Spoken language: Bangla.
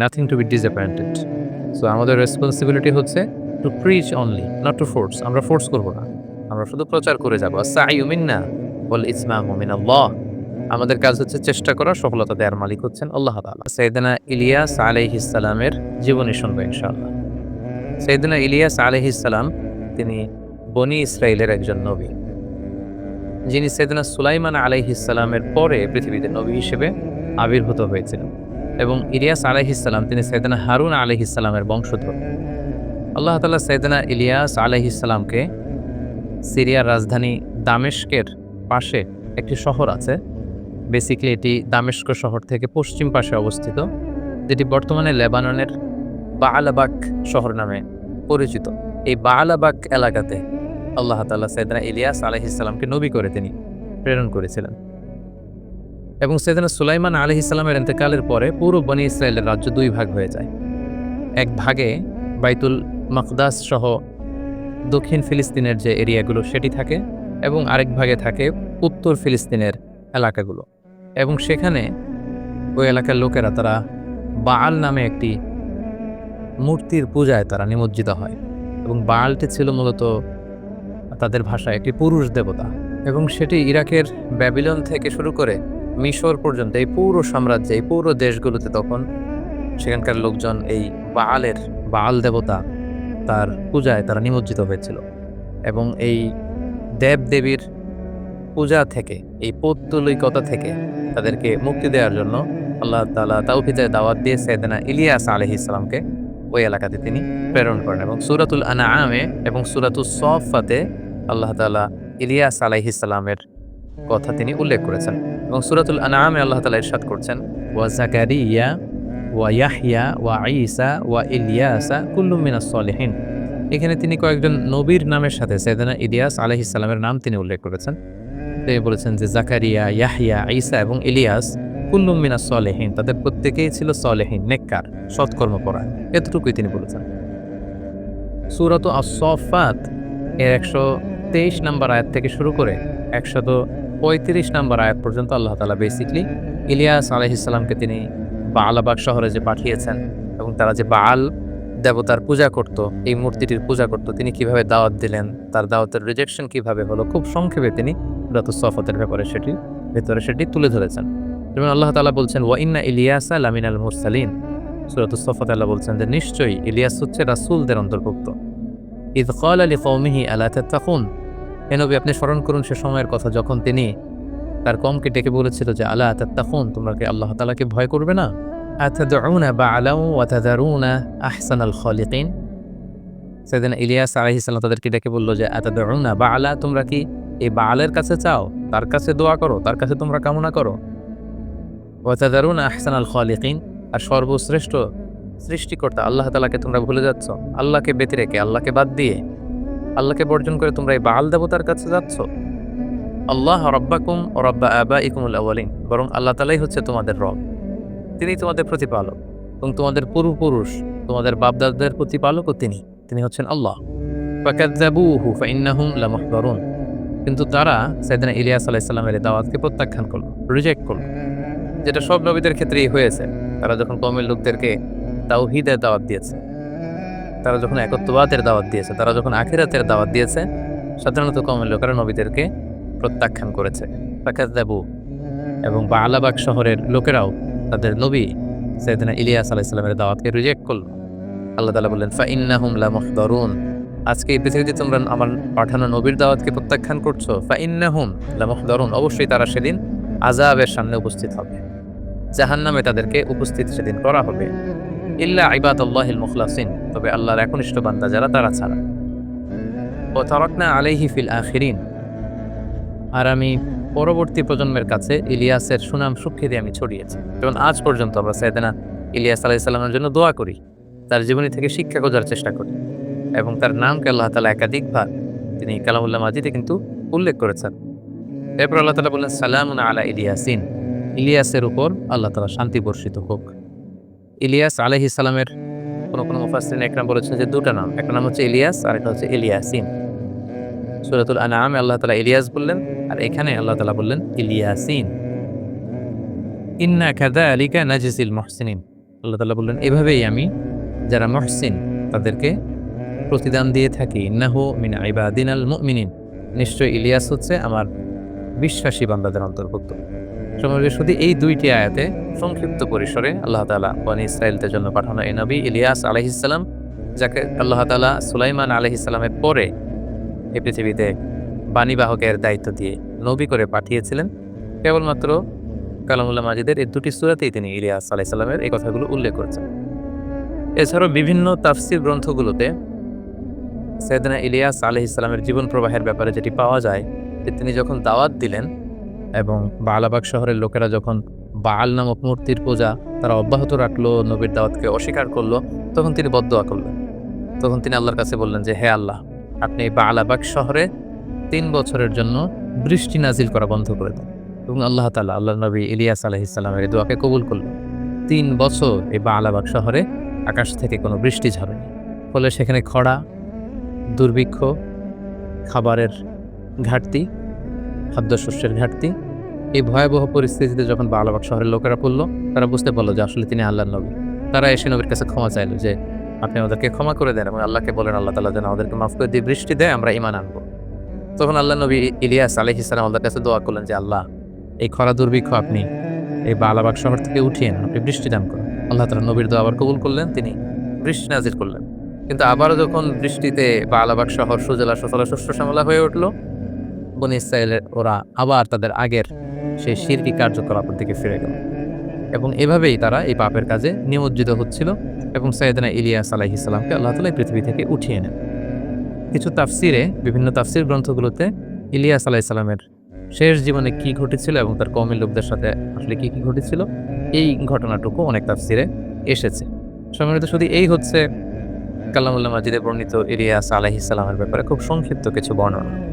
Nothing to be disappointed so আমাদের রেসপন্সিবিলিটি হচ্ছে to preach only not to force আমরা ফোর্স করব না। আমরা শুধু প্রচার করে যাব। সাইমিন্না বল ইসমাম আল্লাহ আমাদের কাজ হচ্ছে চেষ্টা করা সফলতা দেওয়ার মালিক হচ্ছেন আল্লাহ তাআলা। সৈয়দনা ইলিয়াস আলাইহিস সালামের জীবনী শুনব ইনশাআল্লাহ। সৈয়দনা ইলিয়াস আলাইহিস সালাম তিনি বনি ইসরায়েলের একজন নবী। যিনি সৈয়দনা সুলাইমান আলাইহিস সালামের পরে পৃথিবীতে নবী হিসেবে আবির্ভূত হয়েছিলেন। এবং ইলিয়াস আলাইহিস সালাম, তিনি সৈয়দনা হারুন আলাইহিস সালামের বংশধর। আল্লাহ তাআলা সৈয়দনা ইলিয়াস আলাইহিস সালামকে সিরিয়ার রাজধানী দামেস্কের পাশে একটি শহর আছে। বেসিক্যালি এটি দামেস্ক শহর থেকে পশ্চিম পাশে অবস্থিত, যেটি বর্তমানে লেবাননের বাআলাবাক শহর নামে পরিচিত। এই বাআলাবাক এলাকাতে আল্লাহ তাআলা সৈয়দনা ইলিয়াস আলাইহিসসালামকে নবী করে তিনি প্রেরণ করেছিলেন। এবং সৈয়দনা সুলাইমান আলাইহিসসালামের ইন্তেকালের পরে পুরো বনি ইসরায়েলের রাজ্য দুই ভাগ হয়ে যায়। এক ভাগে বাইতুল মাকদাস সহ দক্ষিণ ফিলিস্তিনের যে এরিয়াগুলো, সেটি থাকে এবং আরেক ভাগে থাকে উত্তর ফিলিস্তিনের এলাকাগুলো। এবং সেখানে ওই এলাকার লোকেরা তারা বাল নামে একটি মূর্তির পূজায় তারা নিমজ্জিত হয়। এবং বালটি ছিল মূলত তাদের ভাষায় একটি পুরুষ দেবতা। এবং সেটি ইরাকের ব্যাবিলন থেকে শুরু করে মিশর পর্যন্ত, এই পুরো সাম্রাজ্যে, এই পুরো দেশগুলোতে তখন সেখানকার লোকজন এই বালের বাল দেবতা তার পূজায় তারা নিমজ্জিত হয়েছিল। এবং এই দেব দেবীর পূজা থেকে, এই পৌত্তলিকতা থেকে তাদেরকে মুক্তি দেওয়ার জন্য আল্লাহ তালা তাওহিদের দাওয়াত দিয়ে সৈয়দনা ইলিয়াস আলহি ইসলামকে ওই এলাকাতে তিনি প্রেরণ করেন এবং সুরাতুল আনামে এবং সুরাতুল সফাতে আল্লাহ তালা ইলিয়াস আলাইহি ইসলামের কথা তিনি উল্লেখ করেছেন। এবং সুরাতুল আনামে আল্লাহ তালা ইরশাদ করছেন, ওয়া জাকারিয়া ওয়া ইয়াহিয়া, ওয়া ঈসা, ওয়া ইলিয়াসা কুল্লুম মিনাস সলিহিন। এখানে তিনি কয়েকজন নবীর নামের সাথে সেদানা ইলিয়াস আলাইহিস সালামের নাম তিনি উল্লেখ করেছেন। তিনি বলেছেন যে জাকারিয়া ইয়াহিয়া, ঈসা এবং ইলিয়াস কুল্লুম মিনাস সলেহীন। তাদের প্রত্যেকেই ছিল সলেহীন, নেককার সৎকর্মপরায়ণ এতটুকুই তিনি বলেছেন। সুরত আসফাত এর একশো তেইশ নম্বর আয়াত থেকে শুরু করে একশত পঁয়ত্রিশ নম্বর আয়াত পর্যন্ত আল্লাহ তালা বেসিকলি ইলিয়াস আলহিসাল্লামকে তিনি বালাবাগ শহরে যে পাঠিয়েছেন এবং তারা যে বাল দেবতার পূজা করত, এই মূর্তিটির পূজা করত, তিনি কীভাবে দাওয়াত দিলেন, তার দাওয়াতের রিজেকশন কীভাবে হলো, খুব সংক্ষেপে তিনি সফাতের ব্যাপারে সেটি, ভেতরে সেটি তুলে ধরেছেন। যেমন আল্লাহ তালা বলছেন ওয়াইন্না ইলিয়াসা লামিন আল মুরসালিন। সুরাতুস সফাত আল্লাহ বলছেন যে, নিশ্চয়ই ইলিয়াস হচ্ছে রাসূলদের অন্তর্ভুক্ত। ইদ কল আলী কৌমিহি আল্লাহ তাকুন এ নবী, আপনি স্মরণ করুন সে সময়ের কথা, যখন তিনি তার কমকে ডেকে বলেছিল যে আল্লাহ তাত্তাকুন তোমরা কি আল্লাহ তালাকে ভয় করবে না? আতাদউনা বাআলাউ ওয়া তাযারুনা আহসানাল খালিকিন। সেদিন ইলিয়াস আলাইহিস তাদেরকে ডেকে বলল যে, আতাদউনা বাআলা তোমরা কি এই বালের কাছে চাও? তার কাছে দোয়া করো, তার কাছে তোমরা কামনা করো? ওয়াতাদারুন আহসান আল খালিকিন, আর সর্বশ্রেষ্ঠ সৃষ্টিকর্তা আল্লাহ তালাকে তোমরা ভুলে যাচ্ছ। আল্লাহকে বেঁধে রেখে, আল্লাহকে বাদ দিয়ে। আল্লাহকে বর্জন করে তোমরা এই বাল দেবতার কাছে যাচ্ছ? আল্লাহ রব্বাকুম রব্বা আবা ইকুমুল আওয়ালিন বরং আল্লাহ তালাই হচ্ছে তোমাদের রব। তিনি তোমাদের প্রতিপালক এবং তোমাদের পূর্বপুরুষ, তোমাদের বাপদাদাদের প্রতিপালকও তিনি। তিনি হচ্ছেন আল্লাহ। ফাকাজ্জাবুহু কিন্তু তারা সাইদানা ইলিয়াস আলাইসাল্লামের দাওয়াতকে প্রত্যাখ্যান করল, রিজেক্ট করল। যেটা সব নবীদের ক্ষেত্রেই হয়েছে। তারা যখন কমের লোকদেরকে তাওহিদের দাওয়াত দিয়েছে। তারা যখন একত্ববাদের দাওয়াত দিয়েছে, তারা যখন আখিরাতের দাওয়াত দিয়েছে, সাধারণত কমের লোকেরা নবীদেরকে প্রত্যাখ্যান করেছে। ফাকাজ্জাবু এবং বা আলাবাগ শহরের লোকেরাও তাদের নবী সাইদানা ইলিয়াস আলাইসাল্লামের দাওয়াতকে রিজেক্ট করল। আল্লাহ তালা বললেন ফা ইন্নাহুম লামুহদারুন। আজকে এই পৃথিবীতে তোমরা আমার পাঠানো নবীর দাওয়াতকে প্রত্যাখ্যান করছ। ফা ইন্নাহুম লামুহদারুন। অবশ্যই তারা সেদিন আজাবের সামনে উপস্থিত হবে। জাহান্নামে তাদেরকে উপস্থিত সেদিন করা হবে। ইল্লা ইবাদ আল্লাহিল মুখলাসিন। তবে আল্লাহর একনিষ্ঠ বান্দা যারা, তারা ছাড়া। ও তারাকনা আলাইহি ফিল আখিরিন। আর আমি পরবর্তী প্রজন্মের কাছে ইলিয়াসের সুনাম সুখ্যাতি আমি ছড়িয়েছি। যেমন আজ পর্যন্ত আমরা সাইদেনা ইলিয়াস আলাইসাল্লামের জন্য দোয়া করি। তার জীবনী থেকে শিক্ষা খোঁজার চেষ্টা করি। এবং তার নামকে আল্লাহ তালা একাধিকবার তিনি কালামুল্লাহ মাজিদে কিন্তু উল্লেখ করেছেন। এরপর আল্লাহ তালা বললেন, সালামুন আলা ইলিয়াসিন। ইলিয়াসের উপর আল্লাহ তালা শান্তি বর্ষিত হোক। ইলিয়াস আলহি সালামের কোনো কোনো মুফাসিন একরাম বলেছেন যে দুটা নাম। একটা নাম হচ্ছে ইলিয়াস আর একটা হচ্ছে ইলিয়াসিন। সুরাতুল আনামে আল্লাহ তালা ইলিয়াস বললেন, আর এখানে আল্লাহ তালা বললেন ইলিয়াসিন। ইন্না খাদা আলিকা নাজিসিল মহসিনিন। আল্লাহ তালা বললেন, এভাবেই আমি যারা মহসিন, তাদেরকে প্রতিদান দিয়ে থাকি। ইন্নাহু মিন ইবাদিন আল মুমিনিন। নিশ্চয় ইলিয়াস হচ্ছে আমার বিশ্বাসী বান্দাদের অন্তর্ভুক্ত। সময় শুধু এই দুইটি আয়াতে সংক্ষিপ্ত পরিসরে আল্লাহ তালা বনি ইসরায়েলদের জন্য পাঠানো এই নবী ইলিয়াস আলহিসাল্লাম যাকে আল্লাহ তালা সুলাইমান আলহিসাল্লামের পরে এই পৃথিবীতে বাণীবাহকের দায়িত্ব দিয়ে নবী করে পাঠিয়েছিলেন। কেবলমাত্র কালামুল্লাহ মাজিদের এই দুটি সুরাতেই তিনি ইলিয়াস আলাইসাল্লামের এই কথাগুলো উল্লেখ করেছেন। এছাড়াও বিভিন্ন তাফসির গ্রন্থগুলোতে সৈয়দনা ইলিয়াস আলহ ইসলামের জীবন প্রবাহের ব্যাপারে যেটি পাওয়া যায়, যে তিনি যখন দাওয়াত দিলেন এবং বালাবাগ শহরের লোকেরা যখন বাল নামক মূর্তির পূজা তারা অব্যাহত রাখল, নবীর দাওয়াতকে অস্বীকার করল, তখন তিনি বদোয়া করলেন। তখন তিনি আল্লাহর কাছে বললেন যে, হে আল্লাহ, আপনি এই বালাবাগ শহরে তিন বছরের জন্য বৃষ্টি নাজিল করা বন্ধ করে দেন। এবং আল্লাহ তালা আল্লাহ নবী ইলিয়াস আলহ ইসলামের দোয়াকে কবুল করলেন। তিন বছর এই বালাবাগ শহরে আকাশ থেকে কোনো বৃষ্টি ঝরেনি। ফলে সেখানে খরা, দুর্ভিক্ষ, খাবারের ঘাটতি খাদ্যশস্যের ঘাটতি। এই ভয়াবহ পরিস্থিতিতে যখন বালাবাগ শহরের লোকেরা পড়ল, তারা বুঝতে পারল যে আসলে তিনি আল্লাহর নবী। তারা এসে নবীর কাছে ক্ষমা চাইলো যে, আপনি আমাদেরকে ক্ষমা করে দেন এবং আল্লাহকে বলেন, আল্লাহ তালা যেন আমাদেরকে মাফ করে দিয়ে বৃষ্টি দেয়, আমরা ইমান আনব। তখন আল্লাহ নবী ইলিয়াস আলহ ইসলাম আল্লাহর কাছে দোয়া করলেন যে, আল্লাহ, এই খরা দুর্ভিক্ষ আপনি এই বালাবাগ শহর থেকে উঠিয়ে নেন, আপনি বৃষ্টি দান করুন। আল্লাহ তালা নবীর দোয়া আবার কবুল করলেন, তিনি বৃষ্টি নাজির করলেন। কিন্তু আবারও যখন বৃষ্টিতে বালাবাগ শহর সুজলা সুফলা শস্য শ্যামলা হয়ে উঠল বনি ইসরায়েলের ওরা আবার তাদের আগের সেই শিরকি কার্যকলাপের দিকে ফিরে গেল। এবং এভাবেই তারা এই পাপের কাজে নিমজ্জিত হচ্ছিল এবং সৈয়দনা ইলিয়াস আলাহি ইসলামকে আল্লাহ তালা পৃথিবী থেকে উঠিয়ে নেন। কিছু তাফসিরে, বিভিন্ন তাফসির গ্রন্থগুলোতে ইলিয়াস আলাহ ইসলামের শেষ জীবনে কি ঘটেছিল এবং তার কমের লোকদের সাথে আসলে কি কি ঘটেছিল, এই ঘটনাটুকু অনেক তাফসিরে এসেছে। সম্মানিত শুধু এই হচ্ছে কালামুল্লাহ মাজিদে বর্ণিত ইলিয়াস আলাহি ইসলামের ব্যাপারে, খুব সংক্ষিপ্ত কিছু বর্ণনা।